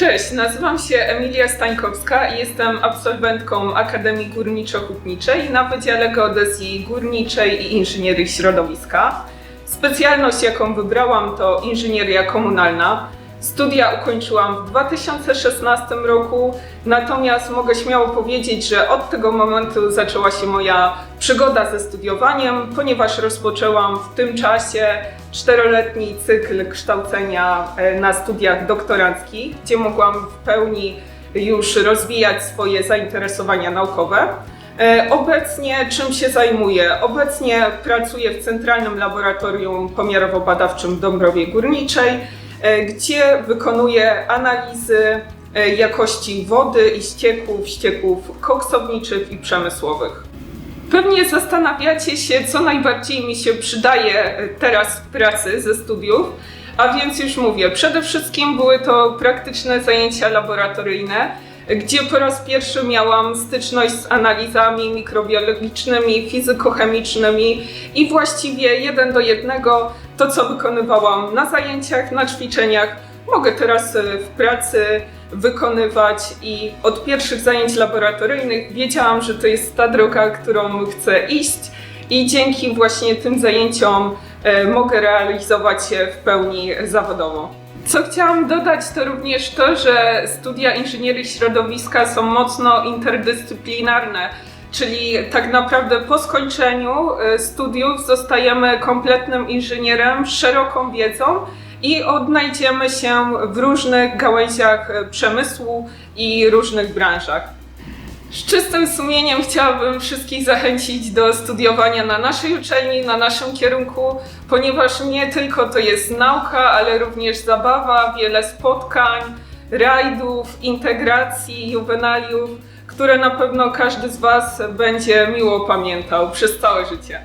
Cześć, nazywam się Emilia Stańkowska i jestem absolwentką Akademii Górniczo-Hutniczej na Wydziale Geodezji Górniczej i Inżynierii Środowiska. Specjalność, jaką wybrałam, to inżynieria komunalna. Studia ukończyłam w 2016 roku, natomiast mogę śmiało powiedzieć, że od tego momentu zaczęła się moja przygoda ze studiowaniem, ponieważ rozpoczęłam w tym czasie czteroletni cykl kształcenia e, na studiach doktoranckich, gdzie mogłam w pełni już rozwijać swoje zainteresowania naukowe. E, Obecnie czym się zajmuję? Obecnie pracuję w Centralnym Laboratorium Pomiarowo-Badawczym w Dąbrowie Górniczej, gdzie wykonuję analizy e, jakości wody i ścieków, ścieków koksowniczych i przemysłowych. Pewnie zastanawiacie się, co najbardziej mi się przydaje e, teraz w pracy ze studiów, a więc już mówię, przede wszystkim były to praktyczne zajęcia laboratoryjne, gdzie po raz pierwszy miałam styczność z analizami mikrobiologicznymi, fizykochemicznymi i właściwie jeden do jednego to, co wykonywałam na zajęciach, na ćwiczeniach, mogę teraz e, w pracy wykonywać i od pierwszych zajęć laboratoryjnych wiedziałam, że to jest ta droga, którą chcę iść i dzięki właśnie tym zajęciom e, mogę realizować się w pełni zawodowo. Co chciałam dodać, to również to, że studia inżynierii środowiska są mocno interdyscyplinarne, czyli tak naprawdę po skończeniu e, studiów zostajemy kompletnym inżynierem z szeroką wiedzą i odnajdziemy się w różnych gałęziach e, przemysłu i różnych branżach. Z czystym sumieniem chciałabym wszystkich zachęcić do studiowania na naszej uczelni, na naszym kierunku, ponieważ nie tylko to jest nauka, ale również zabawa, wiele spotkań, rajdów, integracji, juwenaliów, które na pewno każdy z Was będzie miło pamiętał przez całe życie.